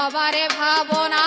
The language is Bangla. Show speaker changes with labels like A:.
A: হবারে ভাবনা